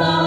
있어.